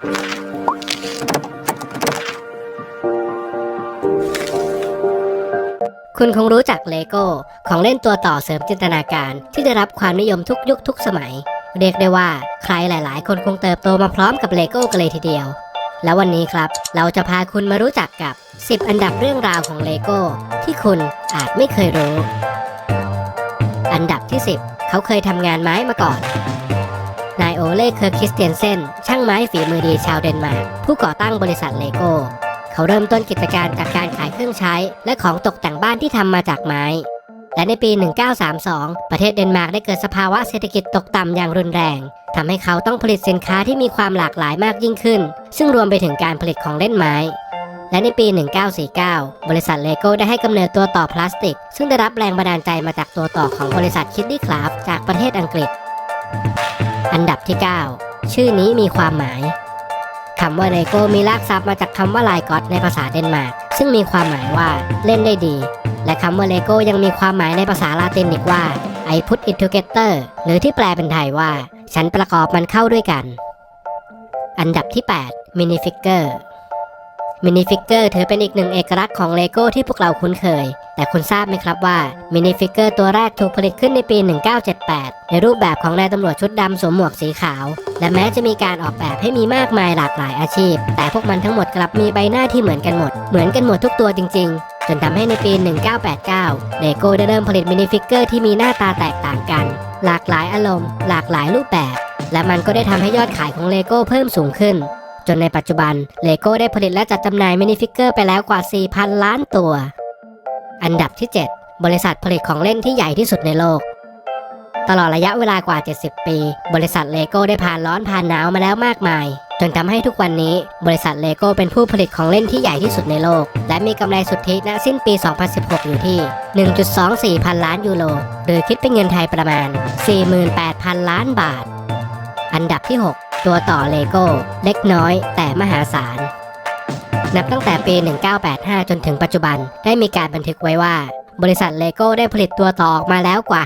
คุณคงรู้จักเลโก้ ของเล่นตัวต่อเสริมจินตนาการที่ได้รับความนิยมทุกยุคทุกสมัย เรียกได้ว่าใครหลาย ๆ คนคงเติบโตมาพร้อมกับเลโก้กันเลยทีเดียว แล้ววันนี้ครับ เราจะพาคุณมารู้จักกับ 10 อันดับเรื่องราวของเลโก้ ที่คุณอาจไม่เคยรู้ อันดับที่ 10 เขาเคยทำงานไม้มาก่อน โอเล่เคอร์คริสเตียนเซนช่างไม้ฝีมือดีชาวเดนมาร์กผู้ก่อตั้งบริษัทเลโก้ เขาเริ่มต้นกิจการจากการขายเครื่องใช้ และของตกแต่งบ้านที่ทำมาจากไม้ และในปี 1932 ประเทศเดนมาร์กได้เกิดสภาวะเศรษฐกิจตกต่ำอย่างรุนแรงทำให้เขาต้องผลิตสินค้าที่มีความหลากหลายมากยิ่งขึ้น ซึ่งรวมไปถึงการผลิตของเล่นไม้ และในปี 1949 บริษัทเลโก้ได้ให้กำเนิดตัวต่อพลาสติก ซึ่งได้รับแรงบันดาลใจมาจากตัวต่อของบริษัทคิดดี้คราฟจากประเทศอังกฤษ อันดับที่ 9 ชื่อนี้มีความหมายคำว่าเลโก้มีรากศัพท์มาจากคำว่าลายก็อตในภาษาเดนมาร์กซึ่งมีความหมายว่าเล่นได้ดี และคำว่าเลโก้ยังมีความหมายในภาษาลาตินอีกว่า I put it together หรือที่แปลเป็นไทยว่า ฉันประกอบมันเข้าด้วยกัน อันดับที่8มินิฟิกเกอร์ มินิฟิกเกอร์ถือเป็นอีกหนึ่งเอกลักษณ์ของเลโก้ที่พวกเราคุ้นเคย แต่คุณทราบไหมครับว่ามินิฟิกเกอร์ตัวแรกถูกผลิตขึ้นในปี 1978 ในรูปแบบของนายตำรวจชุดดำสวมหมวกสีขาว และแม้จะมีการออกแบบให้มีมากมายหลากหลายอาชีพ แต่พวกมันทั้งหมดกลับมีใบหน้าที่เหมือนกันหมด เหมือนกันหมดทุกตัวจริง ๆจนทำให้ในปี 1989 เลโก้ได้เริ่มผลิตมินิฟิกเกอร์ที่มีหน้าตาแตกต่างกัน หลากหลายอารมณ์ หลากหลายรูปแบบ และมันก็ได้ทำให้ยอดขายของเลโก้เพิ่มสูงขึ้น จนในปัจจุบันเลโก้ได้ผลิตและจัดจำหน่ายมินิฟิกเกอร์ไปแล้วกว่า 4,000 ล้านตัว อันดับที่ 7 บริษัทผลิตของเล่นที่ใหญ่ที่สุดในโลก ตลอดระยะเวลากว่า 70 ปี บริษัทเลโก้ได้ผ่านร้อนผ่านหนาวมาแล้วมากมาย จนทำให้ทุกวันนี้ บริษัทเลโก้เป็นผู้ผลิตของเล่นที่ใหญ่ที่สุดในโลก และมีกำไรสุทธิณสิ้นปี 2016 อยู่ที่ 1.24 พันล้านยูโรหรือคิดเป็นเงินไทยประมาณ 48,000 ล้านบาท อันดับที่ 6 ตัวต่อเลโก้เล็กน้อยแต่มหาศาล นับตั้งแต่ปี 1985 จนถึงปัจจุบันได้มีการบันทึกไว้ว่า บริษัทเลโก้ได้ผลิตตัวต่อออกมาแล้วกว่า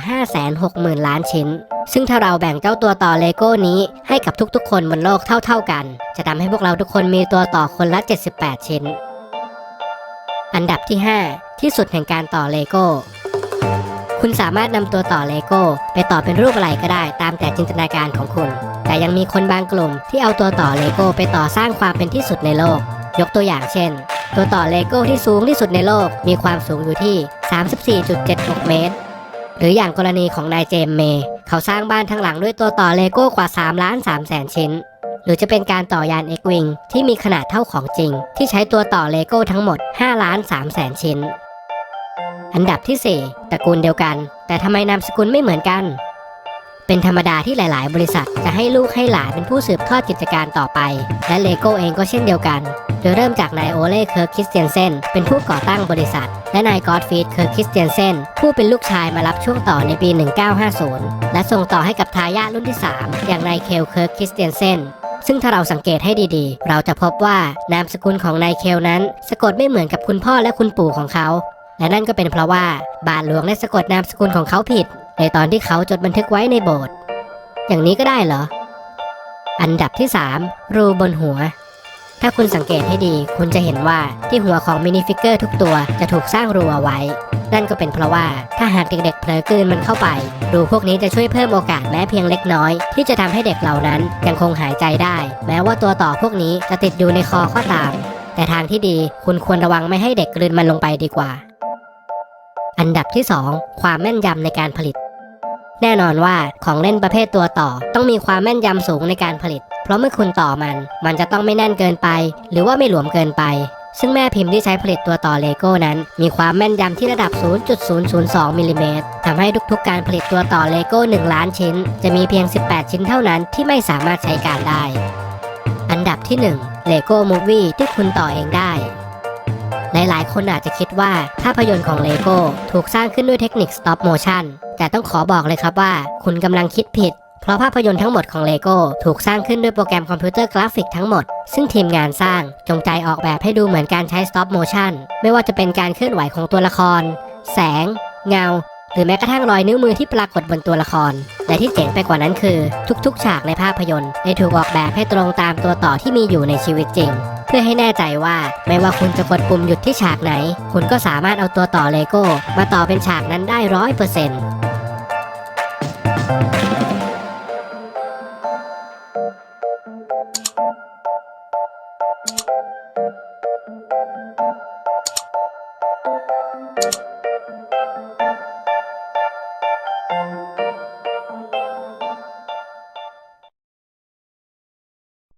560,000 ล้านชิ้น ซึ่งถ้าเราแบ่งเจ้าตัวต่อเลโก้นี้ให้กับทุกๆ คนบนโลกเท่า ๆกัน จะทำให้พวกเราทุกคนมีตัวต่อคนละ 78 ชิ้น อันดับที่ 5 ที่สุดแห่งการต่อเลโก้คุณสามารถนำตัวต่อเลโก้ไปต่อเป็นรูปอะไรก็ได้ตามแต่จินตนาการของคุณ แต่ยังมีคนบางกลุ่มที่เอาตัวต่อเลโก้ไปต่อสร้างความเป็นที่สุดในโลก ยกตัวอย่างเช่น ตัวต่อเลโก้ที่สูงที่สุดในโลก มีความสูงอยู่ที่ 34.76 เมตร หรืออย่างกรณีของนายเจมส์เมย์เขาสร้างบ้านทั้งหลังด้วยตัวต่อเลโก้กว่า3ล้าน3แสนชิ้น หรือจะเป็นการต่อยานเอ็กวิงที่มีขนาดเท่าของจริง ที่ใช้ตัวต่อเลโก้ทั้งหมด5ล้าน3แสนชิ้น อันดับที่ 4ตระกูลเดียวกัน แต่ทำไมนามสกุลไม่เหมือนกัน เป็นธรรมดาที่หลาย ๆ บริษัทจะให้ลูกให้หลานเป็นผู้สืบทอดกิจการต่อไป และเลโก้เองก็เช่นเดียวกัน โดยเริ่มจากนายโอเล่เคอร์กคิสเตียนเซนเป็นผู้ก่อตั้งบริษัท และนายกอดฟีดเคอร์กคิสเตียนเซนผู้เป็นลูกชายมารับช่วงต่อในปี 1950 และส่งต่อให้กับทายาทรุ่นที่ 3 อย่างนายเคลเคอร์กคิสเตียนเซนซึ่งถ้าเราสังเกตให้ดีๆ เราจะพบว่านามสกุลของนายเคลนั้น สะกดไม่เหมือนกับคุณพ่อและคุณปู่ของเขา และนั่นก็เป็นเพราะว่าบาทหลวงได้สะกดนามสกุลของเขาผิด ในตอนที่เขาจดบันทึกไว้ในโบสถ์อย่างนี้ก็ได้เหรอ อันดับที่ 3 รูบนหัว ถ้าคุณสังเกตให้ดีคุณจะเห็นว่าที่หัวของมินิฟิกเกอร์ทุกตัวจะถูกสร้างรูเอาไว้ นั่นก็เป็นเพราะว่าถ้าหากเด็กๆเผลอกลืนมันเข้าไป รูพวกนี้จะช่วยเพิ่มโอกาสแม้เพียงเล็กน้อย ที่จะทำให้เด็กเหล่านั้นยังคงหายใจได้ แม้ว่าตัวต่อพวกนี้จะติดอยู่ในคอก็ตาม แต่ทางที่ดีคุณควรระวังไม่ให้เด็กกลืนมันลงไปดีกว่า อันดับที่ 2 ความแม่นยำในการผลิต แน่นอนว่าของเล่นประเภทตัวต่อ ต้องมีความแม่นยำสูงในการผลิต เพราะเมื่อคุณต่อมัน มันจะต้องไม่แน่นเกินไป หรือว่าไม่หลวมเกินไปซึ่งแม่พิมพ์ที่ใช้ผลิตตัวต่อเลโก้นั้น มีความแม่นยำที่ระดับ 0.002มิลลิเมตรทำให้ทุกๆการผลิตตัวต่อเลโก้ 1 ล้านชิ้น จะมีเพียง 18 ชิ้นเท่านั้นที่ไม่สามารถใช้การได้ อันดับที่ 1 Lego Movie ที่คุณต่อเองได้ ลายๆ คนอาจจะคิดว่าภาพยนตร์ของเลโก้ถูกสร้างขึ้นด้วยเทคนิค stop motion แต่ต้องขอบอกเลยครับว่า คุณกำลังคิดผิด เพราะภาพยนตร์ทั้งหมดของเลโก้ถูกสร้างขึ้นด้วยโปรแกรมคอมพิวเตอร์กราฟิกทั้งหมด ซึ่งทีมงานสร้างจงใจออกแบบให้ดูเหมือนการใช้ stop motion ไม่ว่าจะเป็นการเคลื่อนไหวของตัวละคร แสง เงา หรือแม้กระทั่งรอยนิ้วมือที่ปรากฏบนตัวละคร และที่เจ๋งไปกว่านั้นคือ ทุกๆ ฉากในภาพยนตร์ได้ถูกออกแบบให้ตรงตามตัวต่อที่มีอยู่ในชีวิตจริง พื่อให้แน่ใจว่าไม่ว่าคุณจะกดปุ่มหยุดที่ฉากไหน คุณก็สามารถเอาตัวต่อเลโก้ มาต่อเป็นฉากนั้นได้ร้อยเปอร์เซ็นต์